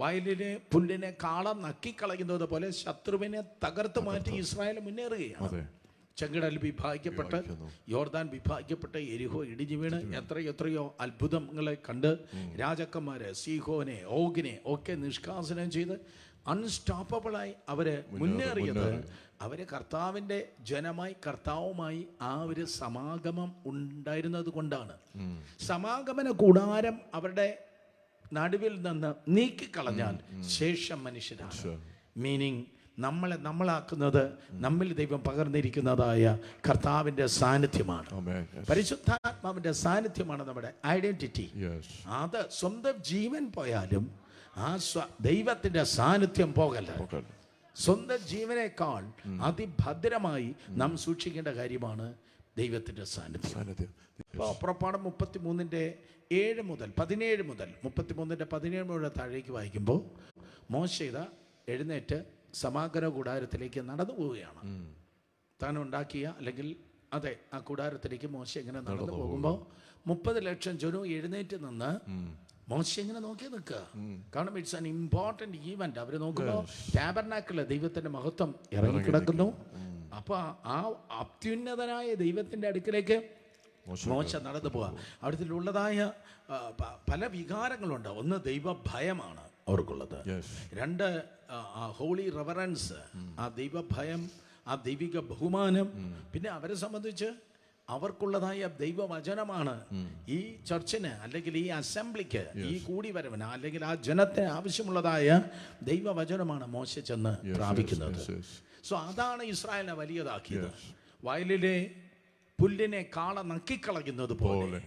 വയലിനെ പുല്ലിനെ കാള നക്കിക്കളയുന്നത് പോലെ ശത്രുവിനെ തകർത്ത് മാറ്റി ഇസ്രായേൽ മുന്നേറുകയാണ്. ചെങ്കടൽ വിഭാഗിക്കപ്പെട്ട്. യോർദാൻ വിഭാഗിക്കപ്പെട്ട് എരിഹോ ഇടിഞ്ഞു വീണ് എത്ര എത്രയോ അത്ഭുതങ്ങളെ കണ്ട് രാജാക്കന്മാര് സീഹോനെ ഓഗിനെ ഒക്കെ നിഷ്കാസനം ചെയ്ത് അൺസ്റ്റോപ്പബിളായി അവർ മുന്നേറിയത്. അവർ കർത്താവിന്റെ ജനമായി കർത്താവുമായി ആ ഒരു സമാഗമം ഉണ്ടായിരുന്നത് കൊണ്ടാണ്. സമാഗമന കൂടാരം അവരുടെ നടുവിൽ നിന്ന് നീക്കിക്കളഞ്ഞാൽ ശേഷം മനുഷ്യരാണ്. മീനിങ് നമ്മളെ നമ്മളാക്കുന്നത് നമ്മിൽ ദൈവം പകർന്നിരിക്കുന്നതായ കർത്താവിന്റെ സാന്നിധ്യമാണ്. പരിശുദ്ധാത്മാവിന്റെ സാന്നിധ്യമാണ് നമ്മുടെ ഐഡന്റിറ്റി അത് സ്വന്തം ജീവൻ പോയാലും ആ സ്വ ദൈവത്തിന്റെ സാന്നിധ്യം പോകല്ല. സ്വന്തം ജീവനേക്കാൾ അതിഭദ്രമായി നാം സൂക്ഷിക്കേണ്ട കാര്യമാണ് ദൈവത്തിന്റെ സാന്നിധ്യം. സാന്നിധ്യം. ഇപ്പോൾ പുറപ്പാട് മുപ്പത്തി മൂന്നിന്റെ ഏഴ് മുതൽ പതിനേഴ് മുതൽ മുപ്പത്തി മൂന്നിന്റെ പതിനേഴ് മുതൽ താഴേക്ക് വായിക്കുമ്പോൾ മോശയിത എഴുന്നേറ്റ് സമാഗ്ര കൂടാരത്തിലേക്ക് നടന്നു പോവുകയാണ്. താൻ ഉണ്ടാക്കിയ അല്ലെങ്കിൽ അതെ ആ കൂടാരത്തിലേക്ക് മോശ ഇങ്ങനെ നടന്നു പോകുമ്പോൾ മുപ്പത് ലക്ഷം ജനവും എഴുന്നേറ്റ് നിന്ന് മോശ ഇങ്ങനെ നോക്കി നിൽക്കുക. കാരണം ഇറ്റ്സ് ആൻ ഇമ്പോർട്ടന്റ് ഈവന്റ് അവർ നോക്കുമ്പോൾ ടാബർനാക്കിലെ ദൈവത്തിന്റെ മഹത്വം ഇറങ്ങിക്കിടക്കുന്നു. അപ്പൊ ആ അത്യുന്നതനായ ദൈവത്തിന്റെ അടുക്കിലേക്ക് മോശ നടന്നു പോവാ. അവിടുത്തെ ഉള്ളതായ പല വികാരങ്ങളുണ്ട്. ഒന്ന് ദൈവഭയമാണ് അവർക്കുള്ളത്. യെസ് രണ്ട് ഹോളി റെവറൻസ് ആ ദൈവഭയം ആ ദൈവിക ബഹുമാനം. പിന്നെ അവരെ സംബന്ധിച്ച് അവർക്കുള്ളതായ ദൈവവചനമാണ് ഈ ചർച്ചിന് അല്ലെങ്കിൽ ഈ അസംബ്ലിക്ക് ഈ കൂടിവരവിന് അല്ലെങ്കിൽ ആ ജനത്തിന് ആവശ്യമുള്ളതായ ദൈവവചനമാണ് മോശ ചെന്ന് പ്രാപിക്കുന്നത്. സോ അതാണ് ഇസ്രായേലിനെ വലിയതാക്കിയത്. വയലിലെ പുല്ലിനെ കാള നക്കിക്കളയുന്നത് പോലെ.